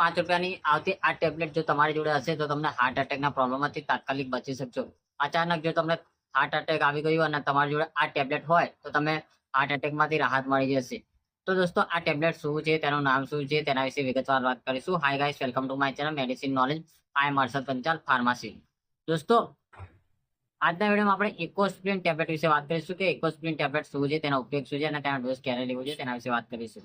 પાંચ રૂપિયાની આવતી આ ટેબ્લેટ જો તમારી જોડે હશે તો તમને હાર્ટ એટેકના પ્રોબ્લેમમાંથી તાત્કાલિક બચી શકશો અચાનક જો તમને હાર્ટ એટેક આવી ગયું અને તમારી જોડે આ ટેબ્લેટ હોય તો તમે હાર્ટ એટેકમાંથી રાહત મળી જશે. તો દોસ્તો, આ ટેબ્લેટ શું છે, તેનું નામ શું છે, તેના વિશે વિગતવાર વાત કરીશું. Hi guys welcome to my channel medicine knowledge I am Harshad Panchal pharmacy દોસ્તો, આજના વિડીયોમાં આપણે ઇકોસ્પ્રિન ટેબ્લેટ વિશે વાત કરીશું કે ઇકોસ્પ્રિન ટેબ્લેટ શું છે, તેનો ઉપયોગ શું છે અને તેનો ડોઝ ક્યારે લેવો છે તેના વિશે વાત કરીશું.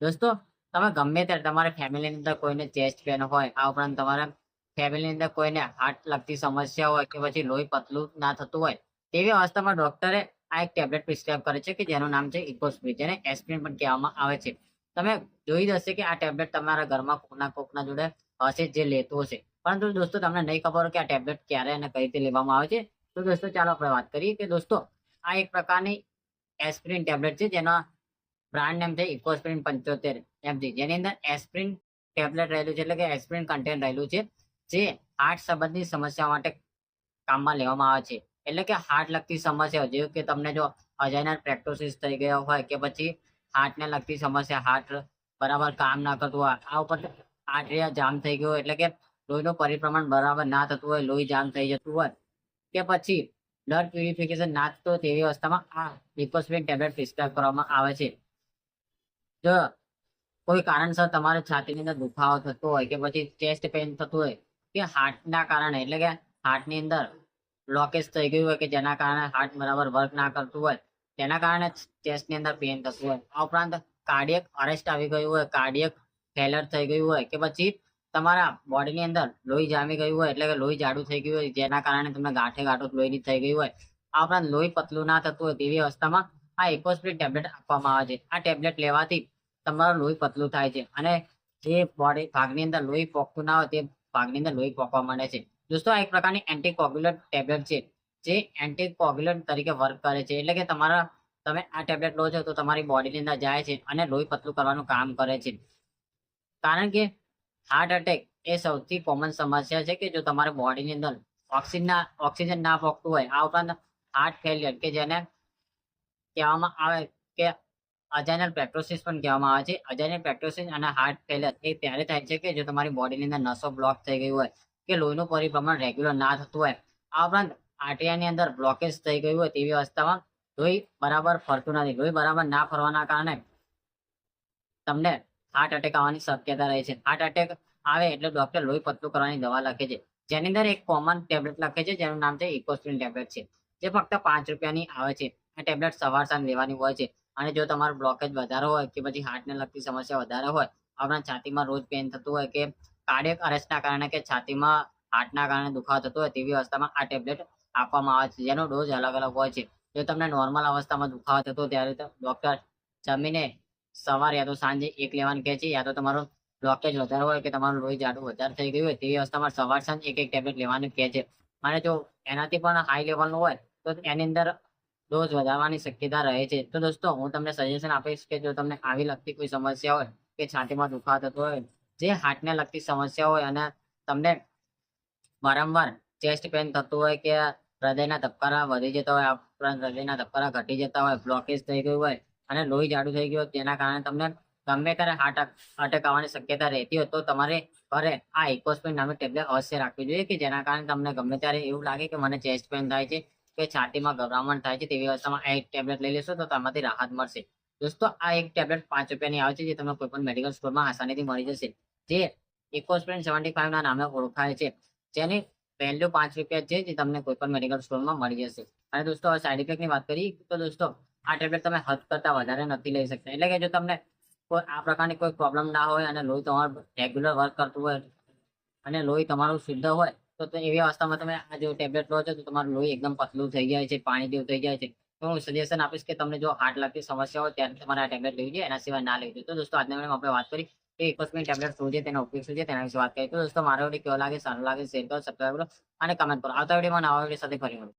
દોસ્તો તમે ગમે ત્યારે તમારા ફેમિલીની અંદર કોઈને ચેસ્ટ પેન હોય, આ ઉપરાંત તમારા ફેમિલીની અંદર કોઈને હાર્ટ લગતી સમસ્યા હોય કે પછી લોહી પતલું ના થતું હોય, તેવી અવસ્થામાં ડોક્ટરે આ એક ટેબ્લેટ પ્રિસ્ક્રાઇબ કરે છે કે જેનું નામ છે ઇકોસ્પ્રી, જેને એસ્પ્રિન પણ કહેવામાં આવે છે. તમે જોઈ જશે કે આ ટેબ્લેટ તમારા ઘરમાં કોકના કોકના જોડે હશે જે લેતું હશે. પરંતુ દોસ્તો, તમને નહીં ખબર કે આ ટેબ્લેટ ક્યારે અને કઈ રીતે લેવામાં આવે છે, તો દોસ્તો, ચાલો આપણે વાત કરીએ કે દોસ્તો, આ એક પ્રકારની એસ્પ્રિન ટેબ્લેટ છે જેના બ્રાન્ડ નેમ છે ઇકોસ્પ્રિન પંચોતેર. એમજી જેની અંદર એસ્પ્રિન ટેબ્લેટ રહેલું છે, એટલે કે એસ્પ્રિન કન્ટેન્ટ રહેલું છે, જે હાર્ટ સંબંધિત સમસ્યા માટે કામમાં લેવામાં આવે છે. એટલે કે હાર્ટ લગતી સમસ્યાઓ જેવું કે તમને જો અજાયનર પ્રેક્ટોસિસ થઈ ગયા હોય કે પછી હાર્ટને લગતી સમસ્યા હાર્ટ બરાબર કામ ના કરતું હોય, આ ઉપર આર્ટરિયા જામ થઈ ગયો એટલે કે લોહીનું પરિભ્રમણ બરાબર ના થતું હોય, લોહી જામ થઈ જતું હોય, કે પછી બ્લડ પ્યુરિફિકેશન ના થતું તેવી અવસ્થામાં આ લિકોસ્પ્રિન ટેબ્લેટ પ્રિસ્ક્રાઇબ કરવામાં આવે છે. જો કોઈ કારણસર તમારે છાતીની અંદર દુખાવો થતો હોય કે પછી ચેસ્ટ પેઇન થતું હોય કે હાર્ટના કારણે, એટલે કે હાર્ટની અંદર બ્લોકેજ થઈ ગયું હોય કે જેના કારણે હાર્ટ બરાબર વર્ક ના કરતું હોય, તેના કારણે ચેસ્ટની અંદર પેઇન થતું હોય. આ ઉપરાંત કાર્ડિયક અરેસ્ટ આવી ગયું હોય કાર્ડિયક ફેલર થઈ ગયું હોય કે પછી તમારા બોડીની અંદર લોહી જામી ગયું હોય, એટલે કે લોહી જાડું થઈ ગયું હોય, જેના કારણે તમને ગાંઠે ગાંઠો લોહીની થઈ ગયું હોય. આ ઉપરાંત લોહી પતલું ના થતું હોય તેવી અવસ્થામાં આ એકોસ્પ્રિન ટેબ્લેટ આપવામાં આવે છે. આ ટેબ્લેટ લેવાથી તમારું લોહી પતલું થાય છે અને જે બોડી ભાગની અંદર લોહી પોખતું ના હોય તે ભાગની અંદર લોહી પોકવા માંડે છે. દોસ્તો, આ એક પ્રકારની એન્ટીકોગ્યુલર ટેબ્લેટ છે, જે એન્ટીકોગ્યુલન્ટ તરીકે વર્ક કરે છે. એટલે કે તમારા, તમે આ ટેબ્લેટ લો છો તો તમારી બોડીની અંદર જાય છે અને લોહી પતલું કરવાનું કામ કરે છે. કારણ કે હાર્ટ એટેક એ સૌથી કોમન સમસ્યા છે કે જો તમારી બોડીની અંદર ઓક્સિજન ઓક્સિજન ના પોખતું હોય, આ ઉપરાંત હાર્ટ ફેલિયર કે જેને કહેવામાં આવે કે અજાયનલ પેટ્રોસિસ પણ કહેવામાં આવે છે. અજાયનલ પેટ્રોસિસ અને હાર્ટ ફેલર એ ત્યારે થાય છે કે જો તમારી બોડીની અંદર નસો બ્લોક થઈ ગઈ હોય કે લોહીનું પરિભ્રમણ રેગ્યુલર ના થતું હોય, આ ઉપરાંત આર્ટિયાની અંદર બ્લોકેજ થઈ ગયું હોય તેવી અવસ્થામાં લોહી બરાબર ફરતું નથી. લોહી બરાબર ના ફરવાના કારણે તમને હાર્ટ એટેક આવવાની શક્યતા રહે છે. હાર્ટ એટેક આવે એટલે ડોક્ટર લોહી પતલું કરવાની દવા લખે છે. જેની અંદર એક કોમન ટેબ્લેટ લખે છે, જેનું નામ છે ઇકોસ્પ્રિન ટેબ્લેટ છે. જે ફક્ત પાંચ રૂપિયાની આવે છે. આ ટેબ્લેટ સવાર સાંજ લેવાની હોય છે. અને જો તમારો બ્લોકેજ વધારે હોય કે પછી હાર્ટને લગતી સમસ્યા વધારે હોય, આપણા છાતીમાં રોજ પેન થતું હોય કે કાર્ડિયક અરેસ્ટના કારણે કે છાતીમાં હાર્ટના કારણે દુખાવો થતો હોય તેવી અવસ્થામાં આ ટેબ્લેટ આપવામાં આવે છે. જેનો ડોઝ અલગ અલગ હોય છે. જો તમને નોર્મલ અવસ્થામાં દુખાવો થતો ત્યારે ડોક્ટર જમીને સવારે યા તો સાંજે એક લેવાનું કહે છે, યા તો તમારો બ્લોકેજ વધારે હોય કે તમારું લોહી જાડું વધારે થઈ ગયું હોય તેવી અવસ્થામાં સવાર સાંજ એક એક ટેબ્લેટ લેવાનું કહે છે. અને જો એનાથી પણ હાઈ લેવલનું હોય તો એની અંદર ડોઝ વધારવાની શક્યતા રહે છે. તો દોસ્તો, હું તમને સજેશન આપીશ કે જો તમને આવી લગતી કોઈ સમસ્યા હોય કે છાતીમાં દુખાવો થતો હોય, જે હાર્ટને લગતી સમસ્યા હોય અને તમને વારંવાર ચેસ્ટ પેન થતું હોય કે હૃદયના ધબકારા વધી જતા હોય ઉપરાંત હૃદયના ધબકારા ઘટી જતા હોય બ્લોકેજ થઈ ગયું હોય અને લોહી જાડું થઈ ગયું તેના કારણે તમને ગમે ત્યારે હાર્ટ અટેક આવવાની શક્યતા રહેતી હોય, તો તમારે ઘરે આ ઇકોસ્પિન નામની ટેબ્લેટ અવશ્ય રાખવી જોઈએ કે જેના કારણે તમને ગમે ત્યારે એવું લાગે કે મને ચેસ્ટ પેન થાય છે કે છાતીમાં ગભરામણ થાય છે તેવી અવસ્થામાં એક ટેબ્લેટ લઈ લેશો તો તમારી રાહત મળશે. દોસ્તો, આ એક ટેબ્લેટ પાંચ રૂપિયાની આવે છે જે તમને કોઈ પણ મેડિકલ સ્ટોરમાં આસાનીથી મળી જશે. જે ઇકોસ્પ્રિન સેવન્ટી ફાઈવના નામે ઓળખાય છે. જેની વેલ્યુ પાંચ રૂપિયા છે જે તમને કોઈ પણ મેડિકલ સ્ટોરમાં મળી જશે. અને દોસ્તો સાઈડ ઇફેક્ટની વાત કરીએ તો દોસ્તો, આ ટેબ્લેટ તમે હદ કરતા વધારે નથી લઈ શકતા. એટલે કે જો તમને કોઈ, આ પ્રકારની કોઈ પ્રોબ્લેમ ના હોય અને લોહી તમારું રેગ્યુલર વર્ક કરતું હોય અને લોહી તમારું શુદ્ધ હોય તો એવી અવસ્થામાં તમે આ જો ટેબ્લેટ લો છો તો તમારું લોહી એકદમ પતલું થઈ જાય છે પાણી જેવું થઈ જાય છે. તો હું સજેશન આપીશ કે તમને જો હાર્ટ લગતી સમસ્યા હોય ત્યારે તમારે આ ટેબ્લેટ લેવી જોઈએ એના સિવાય ના લેવી જોઈએ તો દોસ્તો, આજના વિડીયોમાં આપણે વાત કરી કે ઇકોસ્મિન ટેબ્લેટ શું છે, તેનો ઉપયોગ શું છે, તેના વિશે વાત કરી. તો દોસ્તો, મારો વીડિયો કેવો લાગે, સારો લાગે શેર કરો સબસ્ક્રાઈબ કરો અને કમેન્ટ કરો. આવતા વિડીયોમાં નવા વીડિયો સાથે ફરી મળો